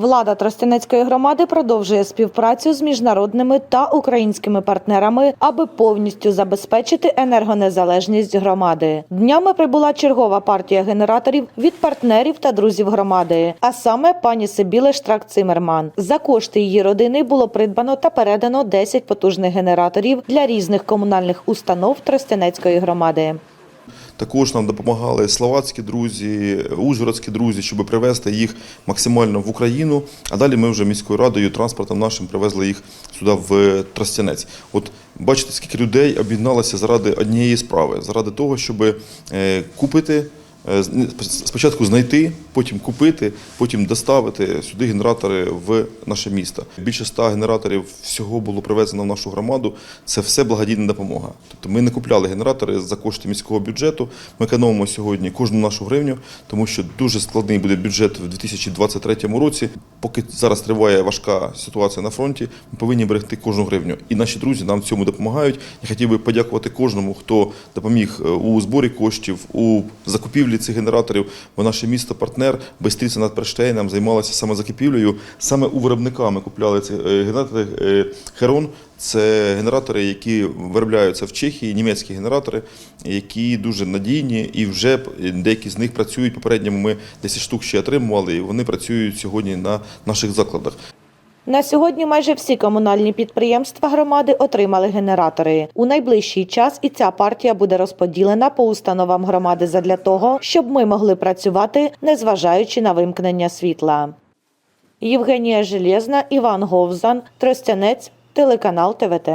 Влада Тростянецької громади продовжує співпрацю з міжнародними та українськими партнерами, аби повністю забезпечити енергонезалежність громади. Днями прибула чергова партія генераторів від партнерів та друзів громади, а саме пані Сибіле Штрак Цимерман. За кошти її родини було придбано та передано 10 потужних генераторів для різних комунальних установ Тростянецької громади. Також нам допомагали словацькі друзі, ужгородські друзі, щоб привезти їх максимально в Україну. А далі ми вже міською радою, транспортом нашим привезли їх сюди в Тростянець. От бачите, скільки людей об'єдналося заради однієї справи, заради того, щоб е, купити. е, Спочатку знайти, потім купити, потім доставити сюди генератори в наше місто. Більше ста генераторів всього було привезено в нашу громаду. Це все благодійна допомога. Тобто ми не купляли генератори за кошти міського бюджету. Ми економимо сьогодні кожну нашу гривню, тому що дуже складний буде бюджет в 2023 році. Поки зараз триває важка ситуація на фронті, ми повинні берегти кожну гривню. І наші друзі нам в цьому допомагають. Я хотів би подякувати кожному, хто допоміг е, у зборі коштів, у закупівлі цих генераторів. Бо наше місто партнер Бестриця над Перштейном займалася саме закупівлею. Саме у виробника ми купляли ці е, генератори е, Херон. Це генератори, які виробляються в Чехії, німецькі генератори, які дуже надійні, і вже деякі з них працюють. Попередньо ми 10 штук ще отримували, і вони працюють сьогодні на наших закладах. На сьогодні майже всі комунальні підприємства громади отримали генератори. У найближчий час і ця партія буде розподілена по установам громади задля того, щоб ми могли працювати, незважаючи на вимкнення світла. Євгенія Железна, Іван Говзан, Тростянець, телеканал ТВТ.